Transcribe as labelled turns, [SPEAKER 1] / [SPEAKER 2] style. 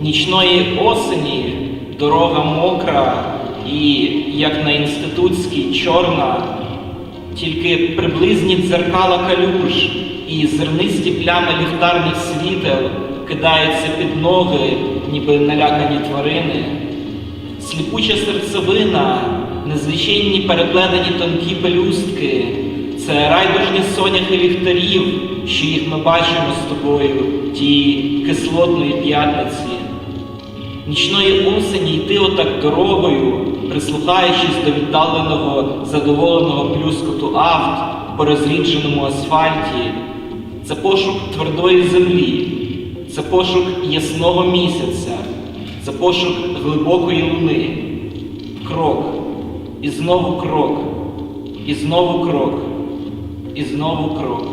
[SPEAKER 1] Нічної осені дорога мокра і, як на інститутській, чорна, тільки приблизні дзеркала калюж і зернисті плями ліхтарних світел кидаються під ноги, ніби налякані тварини. Сліпуча серцевина, незвичайні переплетені тонкі пелюстки, це райдужні соняхи ліхтарів, що їх ми бачимо з тобою ті кислотної п'ятниці. Нічної осені йти отак дорогою, прислухаючись до віддаленого задоволеного плюскоту авт по розрідженому асфальті, це пошук твердої землі, це пошук ясного місяця, це пошук глибокої луни. Крок, і знову крок, і знову крок, і знову крок.